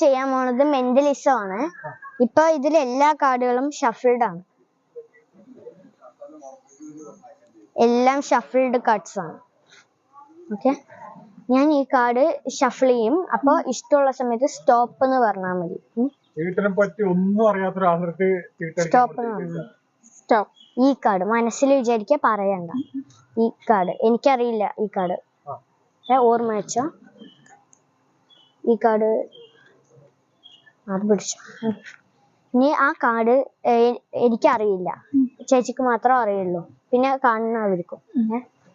ചെയ്യാൻ പോണത് മെന്റലിസം ആണ്. ഇപ്പൊ ഇതിൽ എല്ലാ കാർഡുകളും ഷഫിൾഡ് ആണ്. എല്ലാം ഷഫിൾഡ് കാർഡ്സ് ആണ്. ഓക്കെ ഞാൻ ഈ കാർഡ് ഷഫിൾ ചെയ്യും. അപ്പൊ ഇഷ്ടമുള്ള സമയത്ത് സ്റ്റോപ്പ് എന്ന് പറഞ്ഞാൽ മതി. പറ്റി ഒന്നും അറിയാത്ത ഒരാളുടെ സ്റ്റോപ്പ് സ്റ്റോപ്പ് ഈ കാർഡ് മനസ്സിൽ വിചാരിക്കുക പറയണ്ട. ഈ കാർഡ് എനിക്കറിയില്ല ഈ കാർഡ് ഓർമ്മ വെച്ചോ? ഈ കാർഡ് അത് പിടിച്ചു. ഇനി ആ കാർഡ് എനിക്കറിയില്ല. ചേച്ചിക്ക് മാത്രം അറിയുള്ളൂ. പിന്നെ കാണുന്നവർക്കും.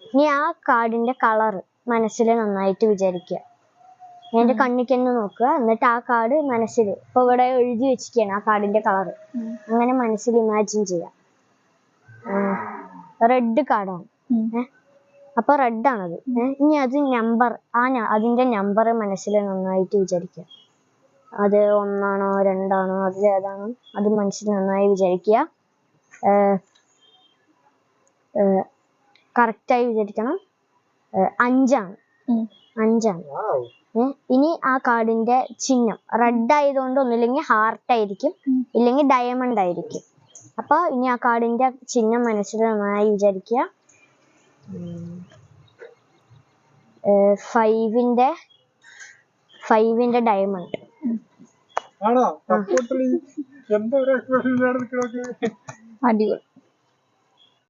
ഇനി ആ കാർഡിന്റെ കളർ മനസ്സിൽ നന്നായിട്ട് വിചാരിക്കുക. എന്റെ കണ്ണിക്ക് തന്നെ നോക്കുക. എന്നിട്ട് ആ കാർഡ് മനസ്സിൽ ഇപ്പൊ ഇവിടെ എഴുതി വെച്ചിരിക്കുകയാണ് ആ കാർഡിന്റെ കളർ അങ്ങനെ മനസ്സിൽ ഇമാജിൻ ചെയ്യാം. റെഡ് കാർഡാണ്. അപ്പൊ റെഡ് ആണത്? ഇനി അത് നമ്പർ ആ അതിന്റെ നമ്പർ മനസ്സിൽ നന്നായിട്ട് വിചാരിക്കുക. അത് ഒന്നാണോ രണ്ടാണോ അതിൽ ഏതാണോ അത് മനസ്സിൽ നന്നായി വിചാരിക്കുക കറക്റ്റായി വിചാരിക്കണം. അഞ്ചാണ്. അഞ്ചാണ്? ഇനി ആ കാർഡിന്റെ ചിഹ്നം. റെഡ് ആയതുകൊണ്ട് ഒന്നില്ലെങ്കിൽ ഹാർട്ട് ആയിരിക്കും ഇല്ലെങ്കിൽ ഡയമണ്ട് ആയിരിക്കും. അപ്പൊ ഇനി ആ കാർഡിന്റെ ചിഹ്നം മനസ്സിൽ നന്നായി വിചാരിക്കുക ഫൈവിന്റെ ഫൈവിന്റെ ഡയമണ്ട്. ആണോ? സപ്പോർട്ടിൽ എന്താ ഒരു എക്സ്പ്രഷൻ അടിപൊളി.